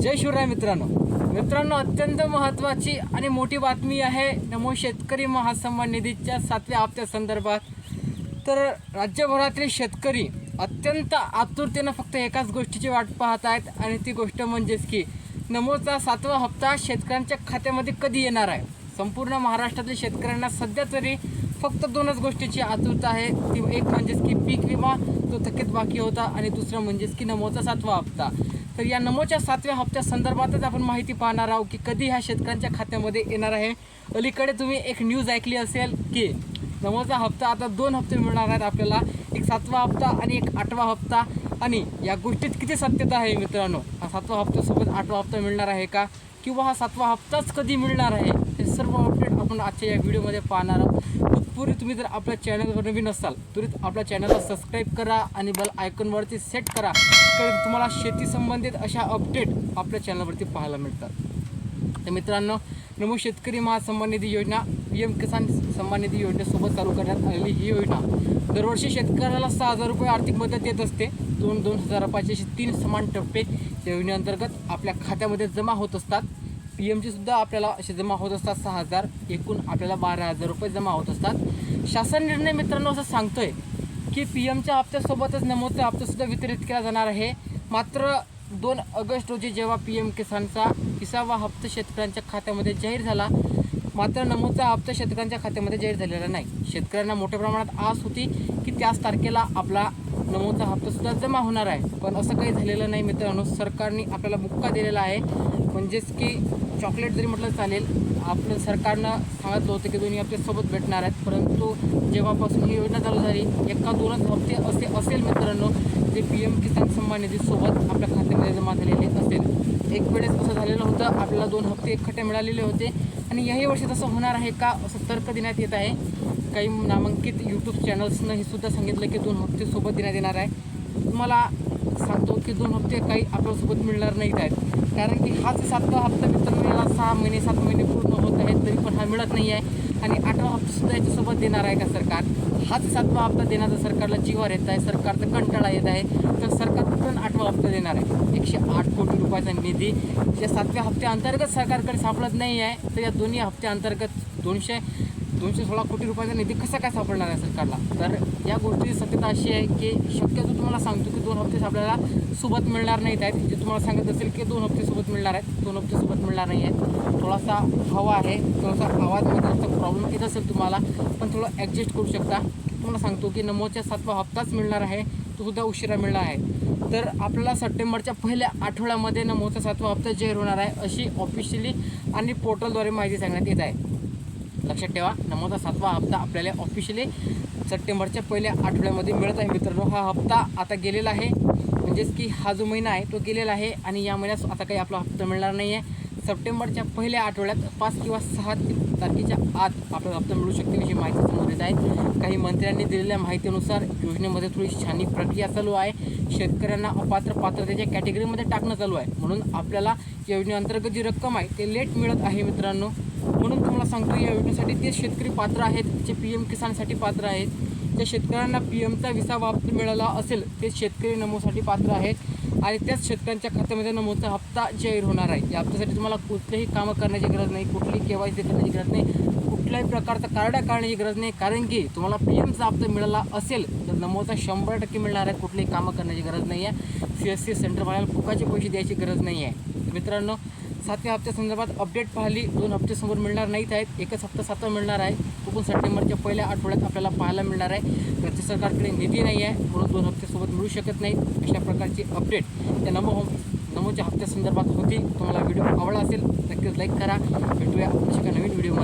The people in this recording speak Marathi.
जय शिवराय मित्रांनो. मित्रांनो अत्यंत महत्त्वाची आणि मोठी बातमी आहे नमो शेतकरी महासन्मान निधीच्या सातव्या हप्त्या संदर्भात. तर राज्यभरातील शेतकरी अत्यंत आतुरतेनं फक्त एकाच गोष्टीची वाट पाहत आहेत आणि ती गोष्ट म्हणजेच की नमोचा सातवा हप्ता शेतकऱ्यांच्या खात्यामध्ये कधी येणार आहे? संपूर्ण महाराष्ट्रातील शेतकऱ्यांना सध्या तरी फक्त दोनच गोष्टीची आतुरता आहे. ती एक म्हणजेच की पीक विमा तो थकीत बाकी होता आणि दुसरं म्हणजेच की नमोचा सातवा हप्ता. तर या नमोच्या सातव्या हप्त्या संदर्भातच आपण माहिती पाहणार आहोत की कधी ह्या शेतकऱ्यांच्या खात्यामध्ये येणार आहे. अलीकडे तुम्ही एक न्यूज ऐकली असेल की नमोचा हप्ता आता दोन हप्ते मिळणार आहेत आपल्याला. एक सातवा हप्ता आणि एक आठवा हप्ता. आणि या गोष्टीत किती सत्यता आहे मित्रांनो? हा सातवा हप्त्यासोबत आठवा हप्ता मिळणार आहे का? किंवा हा सातवा हप्ताच कधी मिळणार आहे? हे आपण आजच्या या व्हिडिओमध्ये पाहणार आहोत. तत्पूर्वी तुम्ही जर आपल्या चॅनलवर नवीन असाल त्वरित आपल्या चॅनलला सबस्क्राईब करा आणि बेल आयकॉनवरती सेट करा कारण तुम्हाला शेती संबंधित अशा अपडेट आपल्या चॅनलवरती पाहायला मिळतात. तर मित्रांनो नमो शेतकरी महासन्मान निधी योजना पी एम किसान सन्मान निधी योजनेसोबत चालू करण्यात आलेली ही योजना. दरवर्षी शेतकऱ्याला सहा हजार रुपये आर्थिक मदत देत असते. दोन दोन हजार रुपयाचे तीन समान टप्पे या योजनेअंतर्गत आपल्या खात्यामध्ये जमा होत असतात. पी एमचे सुद्धा आपल्याला असे जमा होत असतात सहा हजार एकूण आपल्याला बारा हजार रुपये जमा होत असतात. शासन निर्णय मित्रांनो असं सांगतोय की पी एमच्या हप्त्यासोबतच नमोचा हप्तासुद्धा वितरित केला जाणार आहे. मात्र दोन ऑगस्ट रोजी जेव्हा पी एम किसानचा विसावा हप्ता शेतकऱ्यांच्या खात्यामध्ये जाहीर झाला मात्र नमोचा हप्ता शेतकऱ्यांच्या खात्यामध्ये जाहीर झालेला नाही. शेतकऱ्यांना मोठ्या प्रमाणात आस होती त्याच तारखेला आपला नमोचा हप्तासुद्धा जमा होणार आहे. पण असं काही झालेलं नाही मित्रांनो. सरकारने आपल्याला मुक्का दिलेला आहे. म्हणजेच की चॉकलेट जरी म्हटलं चालेल आपलं सरकारनं सांगितलं होतं की दोन्ही हप्त्यासोबत भेटणार आहेत. परंतु जेव्हापासून ही योजना चालू झाली एका दोनच हप्ते असे असेल मित्रांनो जे पी एम किसान सन्मान निधीसोबत आपल्या खात्यामध्ये जमा झालेले असेल. एक वेळेस असं झालेलं होतं आपल्याला दोन हप्ते एकखट्टे मिळालेले होते. आणि याही वर्षी तसं होणार आहे का असं तर्क देण्यात येत आहे. काही नामांकित यूट्यूब चॅनल्सनं हे सुद्धा सांगितलं की दोन हप्ते सोबत देण्यात येणार आहे. तुम्हाला सांगतो की दोन हप्ते काही आपल्यासोबत मिळणार नाहीत आहेत. कारण की हाच सातवा हप्ता मित्रांनो याला सहा महिने सात महिने पूर्ण होत आहेत तरी पण हा मिळत नाही आहे आणि आठवा हप्तासुद्धा याच्यासोबत देणार आहे का सरकार? हाच सातवा हप्ता देण्याचा सरकारला जीवावर येत आहे सरकारचा कंटाळा येत आहे. तर सरकार पण आठवा हप्ता देणार आहे. एकशे आठ कोटी रुपयाचा निधी या सातव्या हप्त्याअंतर्गत सरकारकडे सापडत नाही आहे तर या दोन्ही हप्त्याअंतर्गत दोनशे दोनशे सोळा कोटी रुपयाचा निधी कसा काय सापडणार आहे सरकारला? तर या गोष्टीची सत्यता अशी आहे की शक्यतो तुम्हाला सांगतो की दोन हप्ते आपल्याला सोबत मिळणार नाहीत आहेत. जे तुम्हाला सांगत असेल की दोन हप्ते सोबत मिळणार आहेत दोन हप्ते सोबत मिळणार नाही आहेत थोडासा हवा आहे थोडासा आवाजमध्ये थोडासा प्रॉब्लेम येत असेल तुम्हाला पण थोडं ॲडजस्ट करू शकता. तुम्हाला सांगतो की नमोच्या सातवा हप्ताच मिळणार आहे तो सुद्धा उशिरा मिळणार आहे. तर आपल्याला सप्टेंबरच्या पहिल्या आठवड्यामध्ये नमोचा सातवा हप्ता जाहीर होणार आहे अशी ऑफिशियली आणि पोर्टलद्वारे माहिती सांगण्यात येत आहे. लक्षात ठेवा नमोचा सातवा हप्ता आपल्याला ऑफिशियली सप्टेंबरच्या पहिल्या आठवड्यामध्ये मिळत आहे मित्रांनो. हा हप्ता आता गेलेला आहे. म्हणजेच की हा जो महिना आहे तो गेलेला आहे आणि या महिन्यात आता काही आपला हप्ता मिळणार नाही आहे सप्टेंबरच्या पहिल्या आठवड्यात पाच किंवा सहा तारखेच्या आत आपल्याला हप्ता मिळू शकते अशी माहिती समोर येत आहे. काही मंत्र्यांनी दिलेल्या माहितीनुसार योजनेमध्ये थोडी छानी प्रक्रिया चालू आहे. शेतकऱ्यांना अपात्र पात्रतेच्या कॅटेगरीमध्ये टाकणं चालू आहे. म्हणून आपल्याला योजनेअंतर्गत जी रक्कम आहे ते लेट मिळत आहे मित्रांनो. म्हणून तुम्हाला सांगतो या योजनेसाठी ते शेतकरी पात्र आहेत जे पी एम किसानसाठी पात्र आहेत. ज्या शेतकऱ्यांना पी एमचा विसावा हप्ता मिळाला असेल ते शेतकरी नमोसाठी पात्र आहेत. आणि त्याच शेतकऱ्यांच्या खात्यामध्ये नमोचा हप्ता जाहीर होणार आहे. या हप्त्यासाठी तुम्हाला कुठलेही कामं करण्याची गरज नाही कुठलीही के वाय सी करण्याची गरज नाही कुठल्याही प्रकारचा कार्ड काढण्याची गरज नाही. कारण की तुम्हाला पी एमचा हप्ता मिळाला असेल तर नमोचा शंभर टक्के मिळणार आहे. कुठलीही कामं करण्याची गरज नाही आहे सी एस सी सेंटरवाल्याला फुकाचे पैसे द्यायची गरज नाही आहे मित्रांनो सातव्या हप्त्यासंदर्भात अपडेट पाहिली. दोन हप्ते समोर मिळणार नाहीत आहेत. एकच हप्ता सातवा मिळणार आहे. तो पण सप्टेंबरच्या पहिल्या आठवड्यात आपल्याला पाहायला मिळणार आहे. राज्य सरकारकडे निधी नाही आहे म्हणून दोन हप्त्यासोबत मिळू शकत नाही अशा प्रकारची अपडेट त्या नमो होम नमोच्या हप्त्यासंदर्भात होती. तुम्हाला व्हिडिओ आवडला असेल नक्कीच लाईक करा. भेटूया अशा एका नवीन व्हिडिओ